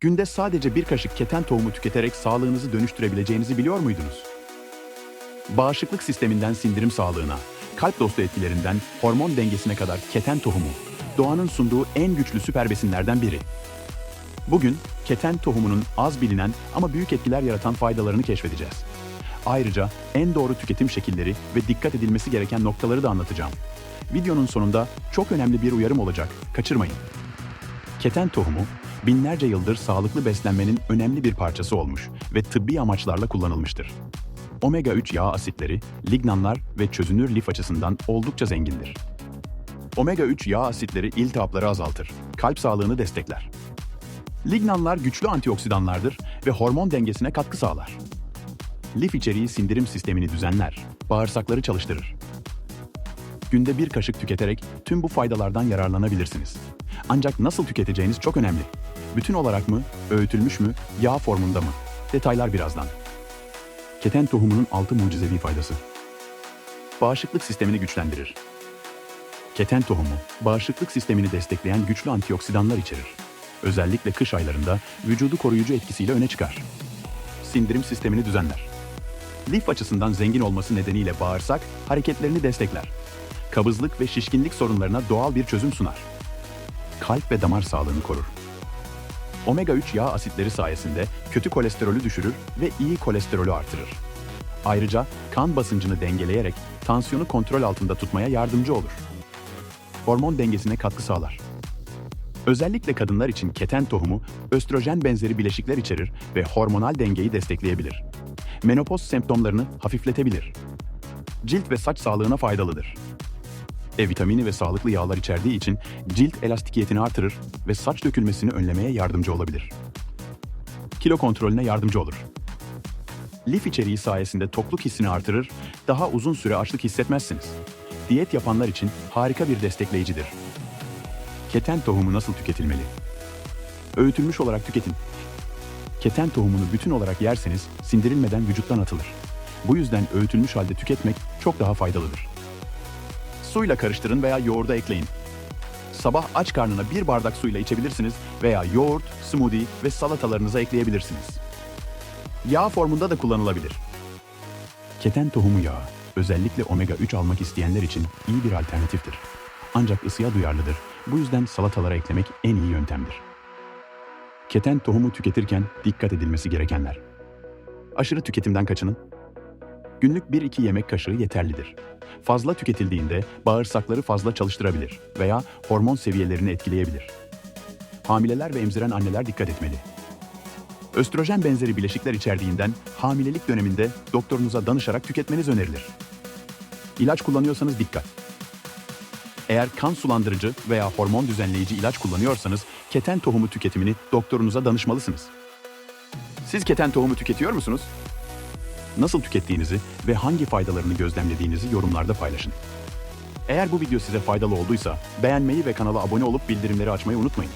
Günde sadece bir kaşık keten tohumu tüketerek sağlığınızı dönüştürebileceğinizi biliyor muydunuz? Bağışıklık sisteminden sindirim sağlığına, kalp dostu etkilerinden hormon dengesine kadar keten tohumu, doğanın sunduğu en güçlü süper besinlerden biri. Bugün keten tohumunun az bilinen ama büyük etkiler yaratan faydalarını keşfedeceğiz. Ayrıca en doğru tüketim şekilleri ve dikkat edilmesi gereken noktaları da anlatacağım. Videonun sonunda çok önemli bir uyarım olacak, kaçırmayın. Keten tohumu, binlerce yıldır sağlıklı beslenmenin önemli bir parçası olmuş ve tıbbi amaçlarla kullanılmıştır. Omega-3 yağ asitleri, lignanlar ve çözünür lif açısından oldukça zengindir. Omega-3 yağ asitleri iltihapları azaltır, kalp sağlığını destekler. Lignanlar güçlü antioksidanlardır ve hormon dengesine katkı sağlar. Lif içeriği sindirim sistemini düzenler, bağırsakları çalıştırır. Günde bir kaşık tüketerek tüm bu faydalardan yararlanabilirsiniz. Ancak nasıl tüketeceğiniz çok önemli. Bütün olarak mı, öğütülmüş mü, yağ formunda mı? Detaylar birazdan. Keten tohumunun altı mucizevi faydası. Bağışıklık sistemini güçlendirir. Keten tohumu, bağışıklık sistemini destekleyen güçlü antioksidanlar içerir. Özellikle kış aylarında vücudu koruyucu etkisiyle öne çıkar. Sindirim sistemini düzenler. Lif açısından zengin olması nedeniyle bağırsak hareketlerini destekler. Kabızlık ve şişkinlik sorunlarına doğal bir çözüm sunar. Kalp ve damar sağlığını korur. Omega-3 yağ asitleri sayesinde kötü kolesterolü düşürür ve iyi kolesterolü artırır. Ayrıca kan basıncını dengeleyerek tansiyonu kontrol altında tutmaya yardımcı olur. Hormon dengesine katkı sağlar. Özellikle kadınlar için keten tohumu östrojen benzeri bileşikler içerir ve hormonal dengeyi destekleyebilir. Menopoz semptomlarını hafifletebilir. Cilt ve saç sağlığına faydalıdır. E vitamini ve sağlıklı yağlar içerdiği için cilt elastikiyetini artırır ve saç dökülmesini önlemeye yardımcı olabilir. Kilo kontrolüne yardımcı olur. Lif içeriği sayesinde tokluk hissini artırır, daha uzun süre açlık hissetmezsiniz. Diyet yapanlar için harika bir destekleyicidir. Keten tohumu nasıl tüketilmeli? Öğütülmüş olarak tüketin. Keten tohumunu bütün olarak yerseniz sindirilmeden vücuttan atılır. Bu yüzden öğütülmüş halde tüketmek çok daha faydalıdır. Suyla karıştırın veya yoğurda ekleyin. Sabah aç karnına bir bardak suyla içebilirsiniz veya yoğurt, smoothie ve salatalarınıza ekleyebilirsiniz. Yağ formunda da kullanılabilir. Keten tohumu yağı, özellikle omega 3 almak isteyenler için iyi bir alternatiftir. Ancak ısıya duyarlıdır. Bu yüzden salatalara eklemek en iyi yöntemdir. Keten tohumu tüketirken dikkat edilmesi gerekenler. Aşırı tüketimden kaçının. Günlük 1-2 yemek kaşığı yeterlidir. Fazla tüketildiğinde bağırsakları fazla çalıştırabilir veya hormon seviyelerini etkileyebilir. Hamileler ve emziren anneler dikkat etmeli. Östrojen benzeri bileşikler içerdiğinden hamilelik döneminde doktorunuza danışarak tüketmeniz önerilir. İlaç kullanıyorsanız dikkat. Eğer kan sulandırıcı veya hormon düzenleyici ilaç kullanıyorsanız keten tohumu tüketimini doktorunuza danışmalısınız. Siz keten tohumu tüketiyor musunuz? Nasıl tükettiğinizi ve hangi faydalarını gözlemlediğinizi yorumlarda paylaşın. Eğer bu video size faydalı olduysa beğenmeyi ve kanala abone olup bildirimleri açmayı unutmayın.